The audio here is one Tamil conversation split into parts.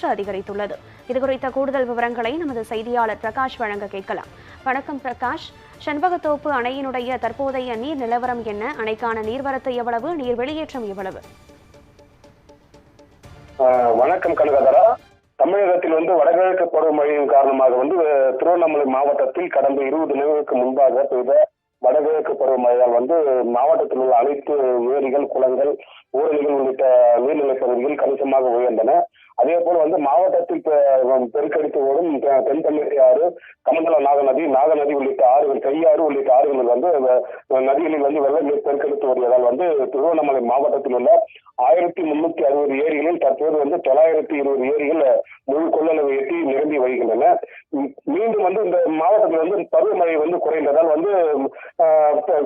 சற்று அதிகரித்துள்ளது. இதுகுறித்த கூடுதல் விவரங்களை நமது செய்தியாளர் பிரகாஷ் வழங்க கேட்கலாம். வணக்கம் பிரகாஷ். செண்பகத்தோப்பு அணையினுடைய தற்போதைய நீர் நிலவரம் என்ன? அணைக்கான நீர்வரத்து எவ்வளவு? நீர் வெளியேற்றம் எவ்வளவு? வணக்கம் கனகதரா. தமிழகத்தில் வந்து வடகிழக்கு பருவமழையின் காரணமாக வந்து திருவண்ணாமலை மாவட்டத்தில் கடந்த இருபது நிமிடங்களுக்கு முன்பாக பெய்த வடகிழக்கு பருவமழையால் வந்து மாவட்டத்தில் உள்ள அனைத்து ஏரிகள் குளங்கள் ஊரணிகள் உள்ளிட்ட நீர்நிலை பகுதிகள் கணிசமாக உயர்ந்தன. அதே போல வந்து மாவட்டத்தில் பெருக்கெடுத்து ஓடும் தென் தமிழக ஆறு கமண்டல நாகநதி நாகநதி உள்ளிட்ட ஆறுகள் கையாறு உள்ளிட்ட ஆறுகளில் வந்து நதிகளில் வந்து வெள்ள நீர் பெருக்கெடுத்து வருவதால் வந்து திருவண்ணாமலை மாவட்டத்தில் உள்ள ஆயிரத்தி முன்னூத்தி அறுபது ஏரிகளில் தற்போது வந்து தொள்ளாயிரத்தி இருபது ஏரிகள் முழு கொள்ளளவு எட்டி நிரம்பி வருகின்றன மீண்டும் வந்து இந்த மாவட்டத்தில் வந்து பருவமழை வந்து குறைந்ததால் வந்து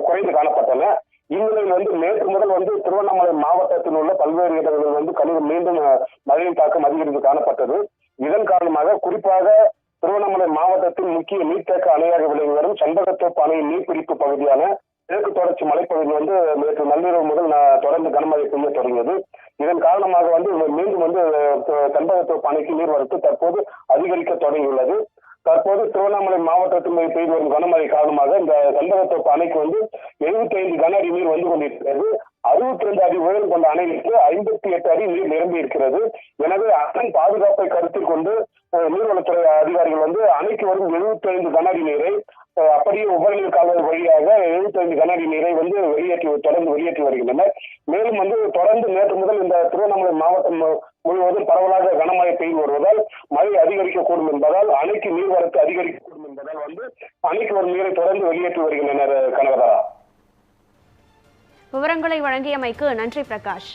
குறைந்து காணப்பட்டன. இந்நிலையில் வந்து நேற்று முதல் வந்து திருவண்ணாமலை மாவட்டத்தில் உள்ள பல்வேறு இடங்களில் வந்து கழிவு மீண்டும் மழையின் தாக்கம் அதிகரித்து காணப்பட்டது. இதன் காரணமாக குறிப்பாக திருவண்ணாமலை மாவட்டத்தின் முக்கிய நீர்த்தேக்க அணையாக விளங்கி வரும் சண்பகத்தோப்பு அணையின் நீர்பிடிப்பு பகுதியான கிழக்கு தொடர்ச்சி மலைப்பகுதி வந்து நேற்று நள்ளிரவு முதல் தொடர்ந்து கனமழை பெய்ய தொடங்கியது. இதன் காரணமாக வந்து மீண்டும் வந்து அஹ், அணைக்கு நீர்வரத்து தற்போது அதிகரிக்க தொடங்கியுள்ளது. தற்போது திருவண்ணாமலை மாவட்டத்தில் பெய்து வரும் கனமழை காரணமாக இந்த சந்தகத்தோப்பு அணைக்கு வந்து எழுபத்தி ஐந்து கன அடி நீர் வந்து கொண்டிருக்கிறது. அறுபத்தி ரெண்டு அடி உயரம் கொண்ட அணைக்கு ஐம்பத்தி எட்டு அடி நீர் நிரம்பி இருக்கிறது. எனவே அணை பாதுகாப்பை கருத்தில் கொண்டு நீர்வளத்துறை அதிகாரிகள் வந்து அணைக்கு வரும் எழுபத்தி ஐந்து கன அடி நீரை அப்படியே உபரிநீர் கால்வாய் வழியாக எழுபத்தி ஐந்து கன அடி நீரை வந்து வெளியேற்றி தொடர்ந்து வெளியேற்றி வருகின்றனர். மேலும் வந்து தொடர்ந்து நேற்று முதல் இந்த திருவண்ணாமலை மாவட்டம் முழுவதும் பரவலாக கனமழை பெய்து வருவதால் மழை அதிகரிக்கக்கூடும் என்பதால் அணைக்கு நீர்வரத்து அதிகரிக்கக்கூடும் என்பதால் வந்து அணைக்கு வரும் நீரை தொடர்ந்து வெளியேற்றி வருகின்றனர் கனகதாரா. விவரங்களை வழங்கியமைக்கு நன்றி பிரகாஷ்.